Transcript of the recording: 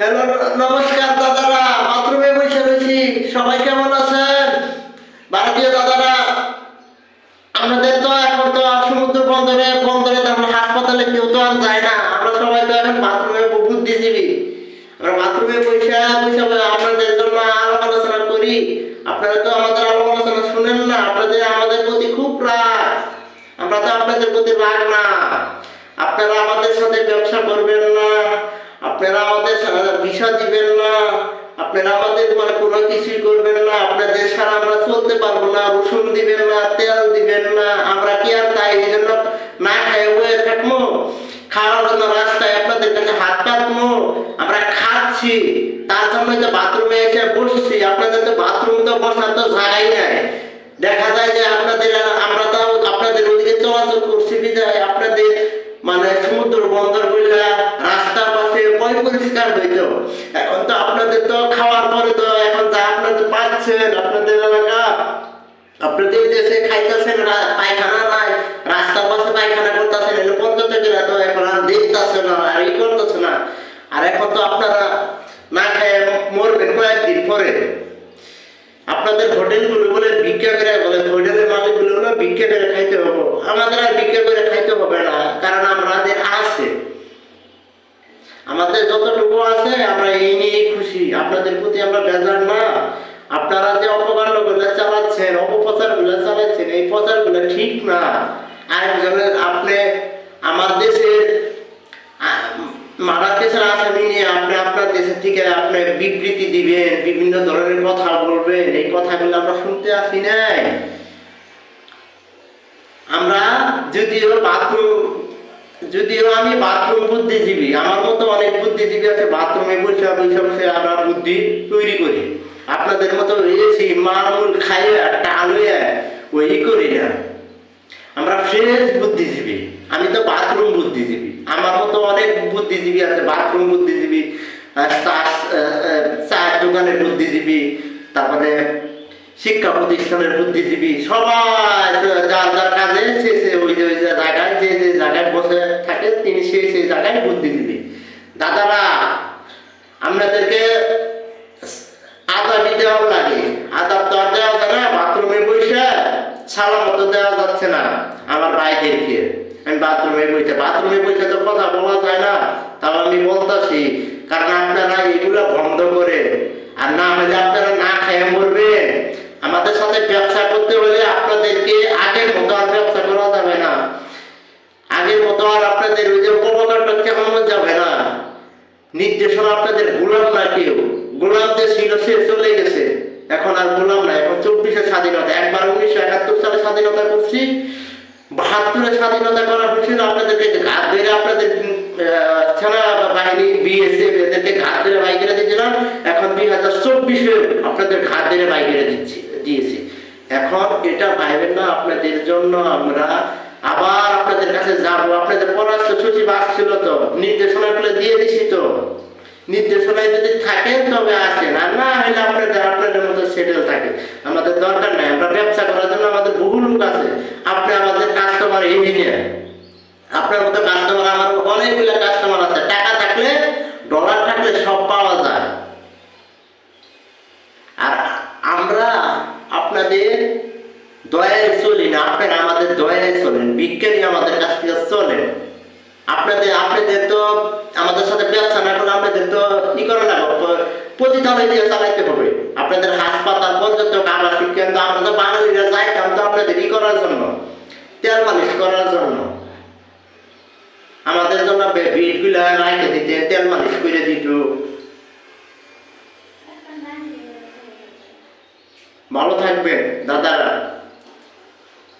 Hello, নমস্কার দাদারা, বাথরুমে বসে রয়েছি। সবাই কেমন আছেন? ভারতীয় দাদারা আমাদের তো এখন তো সমুদ্র বন্দরে বন্দরে তারপর হাসপাতালে কেউ তো আর যায় না। আমরা সবাই তো এখন বাথরুমে বুদ্ধিজীবী। আমরা বাথরুমে বসে বসে আপনাদের জন্য আলাপ আলোচনা করি। আপনারা তো আমাদের আলাপ আলোচনা শুনেন না, আপনাদের, আমাদের প্রতি খুব রাগ। আমরা তো আপনাদের প্রতি রাগ না। আপনারা আমাদের সাথে ব্যবসা করবেন না। আপনারা আমাদের বিষয় দিবেন না। আপনারা আমাদের মানে কোনো কিছুই করবেন না। আপনাদের সারা আমরা চলতে পারব না, রসুন দিবেন না, তেল দিবেন না। আমরা কি আর তাই? এই জন্য না খাই বয়ে থাকব খাওয়ার জন্য রাস্তায় আপনাদের কাছে হাত পাতবো আমরা খাচ্ছি। তার জন্য যে বাথরুমে এসে বসছি। আপনাদের তো বাথরুম তো বসার তো জায়গাই নাই। দেখা যায় যে আপনাদের, আমরা তো আপনাদের ওদিকে চলাচল করছি বিদায়। আপনাদের মানে সমুদ্র বন্দর রাস্তার পরিষ্কার হইতো এখন তো আপনাদের তো খাওয়ার পরে তো এখন যা আপনাদের পাচ্ছেন, আপনাদের এলাকা। আপনাদের দেশে খাইতেছেন পায়খানা নাই, রাস্তার পাশে পায়খানা করতেছেন পর্যটকেরা তো এখন আর দেখতেছে না, আর ই করতেছে না। আর এখন তো আপনারা না খেয়ে মরবেন কয়েকদিন পরে। আপনাদের হোটেলগুলো বলে ভিক্ষা করে বলে হোটেলের মালিকগুলো বলে ভিক্ষা করে খাইতে হবে আমাদের আর ভিক্ষা করে খাইতে হবে না কারণ আমাদের আছে আমাদের যতটুকু আছে, আমরা এই নিয়েই খুশি। আপনাদের প্রতি আমরা বেজার না। আপনারা যে অপকাণ্ডগুলো চালাচ্ছেন অপপ্রচারগুলো চালাচ্ছেন, এই প্রচারগুলো ঠিক না। আরেকজনের, আপনি আমার দেশের মারা দেশের আসামি নিয়ে আপনি আপনার দেশের থেকে আপনি বিবৃতি দিবেন, বিভিন্ন ধরনের কথা বলবেন। এই কথাগুলো আমরা শুনতে আসি নাই। আমরা যদিও বাথরুম যদিও আমি বাথরুম বুদ্ধিজীবী, আমার মতো অনেক বুদ্ধিজীবী আছে, বাথরুমে বসে বসে আমরা বুদ্ধি তৈরি করি। আপনাদের মতো এসি মারমুল খাইয়া টালুয়া ওই করি না। আমরা ফ্রেশ বুদ্ধিজীবী, আমি তো বাথরুম বুদ্ধিজীবী। আমার মতো অনেক বুদ্ধিজীবী আছে, বাথরুম বুদ্ধিজীবী চায়ের দোকানের বুদ্ধিজীবী, তারপরে শিক্ষা প্রতিষ্ঠানের বুদ্ধিজীবী সবাই, যার যার কাজে সে সে ওই যে জায়গায়, যে যে জায়গায় বসে থাকে, তিনি সেই সেই জায়গায় বুদ্ধিজীবী। দাদারা আপনাদেরকে আদাবি দেওয়া লাগে। আদাব তো আর দেওয়া যায় না, বাথরুমে বসে সালামত দেওয়া যাচ্ছে না আমার ভাইদেরকে। আমি বাথরুমে বসে বাথরুমে বসে তো কথা বলা যায় না, তাও আমি বলতেছি, কারণ আপনারা এগুলো বন্ধ করে আর না হলে আপনারা না খেয়ে মরবেন। আমাদের সাথে ব্যবসা করতে হলে আপনাদেরকে আগের মতো আর ব্যবসা করা যাবে না। আগের মতো আর আপনাদের ওই যে কর্মকাণ্ড কেমন যাবে না। নির্দেশনা আপনাদের গোলাম না কেউ। গোলাম যে ছিল, সে চলে গেছে। এখন আর গোলাম না। এখন চব্বিশে স্বাধীনতা। একবার উনিশশো একাত্তর সালে স্বাধীনতা করছি। বাহাত্তরে স্বাধীনতা করা হয়েছিল আপনাদেরকে ঘাত ধরে আপনাদের সেনা বাহিনী বিএসএফ এদেরকে ঘাত ধরে বাইকেরা দিয়েছিলাম। এখন দুই হাজার চব্বিশে আপনাদের ঘাত ধরে বাইকেরা দিচ্ছি। দিয়েছি। এখন এটা ভাইবেন না, আপনাদের জন্য আমরা আবার আপনাদের কাছে যাব। আপনাদের পররাষ্ট্র সচিব আসছিল তো। নির্দেশনাগুলো দিয়ে দিছি তো। নির্দেশনায় যদি থাকেন তবে আসেন। আর না হলে আপনাদের আপনাদের মতো সেটেল থাকে। আমাদের দরকার নাই। আমরা ব্যবসা করার জন্য আমাদের বহু লোক আছে। আপনি আমাদের কাস্টমার ইঞ্জিনিয়ার আপনার মতো কাস্টমার আমার অনেকগুলো কাস্টমার আছে টাকা থাকলে ডলার থাকলে সব পাওয়া যায় আর আমরা আপনাদের দয়ায় চলি না আপনারা আমাদের দয়ায় চলেন, বিজ্ঞানী আমাদের কাছ থেকে চলেন। আপনাদের আপনাদের তো আমাদের সাথে ব্যবসা না করলে আপনাদের তো ই করে না প্রতিষ্ঠানে দিয়ে চালাইতে হবে। আপনাদের হাসপাতাল আমরা তো বাঙালিরা যাইতাম তো আপনাদের ই করার জন্য, তেল মালিশ করার জন্য। আমাদের জন্য বিটগুলা রাখে দিতে তেল মালিশ করে দিত। ভালো থাকবেন দাদারা।